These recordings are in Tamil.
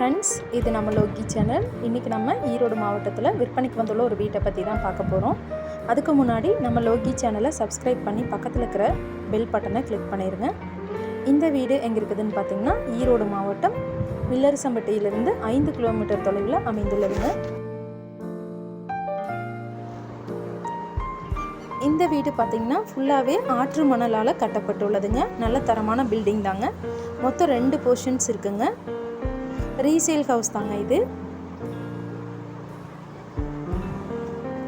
ஃப்ரெண்ட்ஸ் இது நம்ம லோக்கி சேனல். இன்றைக்கி நம்ம ஈரோடு மாவட்டத்தில் விற்பனைக்கு வந்துள்ள ஒரு வீட்டை பற்றி தான் பார்க்க போகிறோம் அதுக்கு முன்னாடி நம்ம லோக்கி சேனலை சப்ஸ்கிரைப் பண்ணி பக்கத்தில் இருக்கிற பெல் பட்டனை கிளிக் பண்ணிடுங்க இந்த வீடு எங்கே இருக்குதுன்னு பார்த்தீங்கன்னா ஈரோடு மாவட்டம் வில்லரசம்பட்டியிலிருந்து ஐந்து கிலோமீட்டர் தொலைவில் அமைந்துள்ளதுங்க. இந்த வீடு பார்த்திங்கன்னா ஃபுல்லாகவே ஆற்று மணலால் கட்டப்பட்டுள்ளதுங்க. நல்ல தரமான பில்டிங் தாங்க. மொத்தம் ரெண்டு போர்ஷன்ஸ் இருக்குங்க. ரீசேல் ஹவுஸ் தாங்க இது.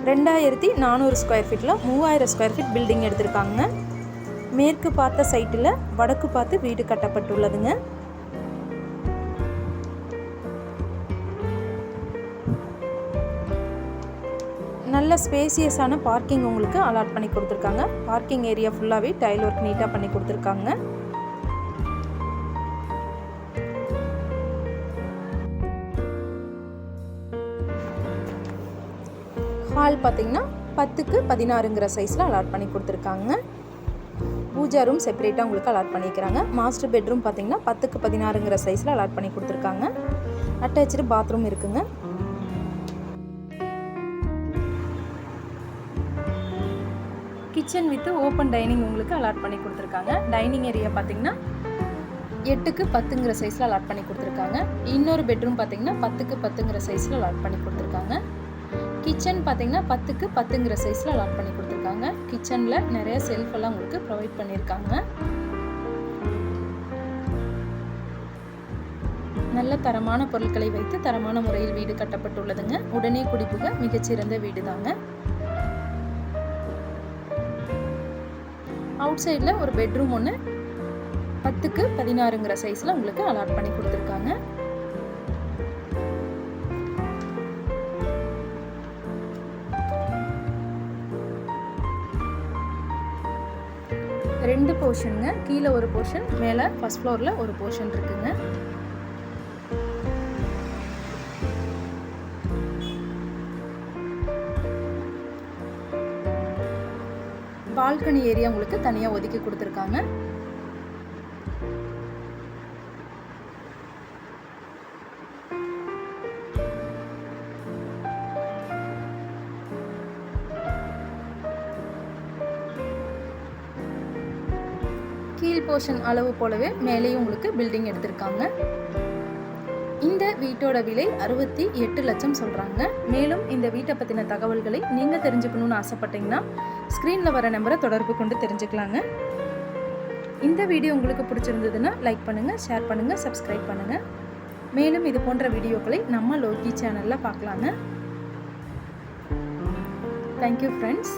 ரெண்டாயிரத்தி நானூறு ஸ்கொயர் ஃபீட்டில் மூவாயிரம் ஸ்கொயர் ஃபீட் பில்டிங் எடுத்திருக்காங்க. மேற்கு பார்த்த சைட்டில் வடக்கு பார்த்து வீடு கட்டப்பட்டுள்ளதுங்க. நல்ல ஸ்பேசியஸான பார்க்கிங் உங்களுக்கு அலாட் பண்ணி கொடுத்துருக்காங்க. பார்க்கிங் ஏரியா ஃபுல்லாகவே டைல் ஒர்க் நீட்டாக பண்ணி கொடுத்துருக்காங்க. ஹால் பார்த்திங்கன்னா பத்துக்கு பதினாறுங்கிற சைஸில் அலாட் பண்ணி கொடுத்துருக்காங்க. பூஜா ரூம் செப்பரேட்டாக உங்களுக்கு அலாட் பண்ணிக்கிறாங்க. மாஸ்டர் பெட்ரூம் பார்த்தீங்கன்னா பத்துக்கு பதினாறுங்கிற சைஸில் அலாட் பண்ணி கொடுத்துருக்காங்க. அட்டாச்சு பாத்ரூம் இருக்குங்க. கிச்சன் வித் ஓப்பன் டைனிங் உங்களுக்கு அலாட் பண்ணி கொடுத்துருக்காங்க. டைனிங் ஏரியா பார்த்தீங்கன்னா எட்டுக்கு பத்துங்கிற சைஸில் அலாட் பண்ணி கொடுத்துருக்காங்க. இன்னொரு பெட்ரூம் பார்த்தீங்கன்னா பத்துக்கு பத்துங்கிற சைஸில் அலாட் பண்ணி கொடுத்துருக்காங்க. கிச்சன் பார்த்தீங்கன்னா பத்துக்கு பத்துங்கிற சைஸில் அலாட் பண்ணி கொடுத்துருக்காங்க. கிச்சனில் நிறைய செல்ஃப் எல்லாம் உங்களுக்கு ப்ரொவைட் பண்ணியிருக்காங்க நல்ல தரமான பொருட்களை வைத்து தரமான முறையில் வீடு கட்டப்பட்டுள்ளதுங்க. உடனே குடிப்புக மிகச்சிறந்த வீடு தாங்க அவுட் சைடில் ஒரு பெட்ரூம் ஒன்று பத்துக்கு பதினாறுங்கிற சைஸில் உங்களுக்கு அலாட் பண்ணி கொடுத்துருக்காங்க. ரெண்டு போர்ஷனுங்க. கீழே ஒரு போர்ஷன் மேலே ஃபஸ்ட் ஃப்ளோரில் ஒரு போர்ஷன் இருக்குங்க. பால்கனி ஏரியா உங்களுக்கு தனியாக ஒதுக்கி கொடுத்துருக்காங்க. கீழ் போர்ஷன் அளவு போலவே மேலேயும் உங்களுக்கு பில்டிங் எடுத்திருக்காங்க. இந்த வீட்டோட விலை அறுபத்தி எட்டு லட்சம் சொல்கிறாங்க மேலும் இந்த வீட்டை பற்றின தகவல்களை நீங்கள் தெரிஞ்சுக்கணும்னு ஆசைப்பட்டீங்கன்னா ஸ்க்ரீனில் வர நம்பரை தொடர்பு கொண்டு தெரிஞ்சுக்கலாங்க. இந்த வீடியோ உங்களுக்கு பிடிச்சிருந்ததுன்னா லைக் பண்ணுங்கள் ஷேர் பண்ணுங்கள் சப்ஸ்கிரைப் பண்ணுங்கள் மேலும் இது போன்ற வீடியோக்களை நம்ம லோக்கி சேனலில் பார்க்கலாங்க. Thank you friends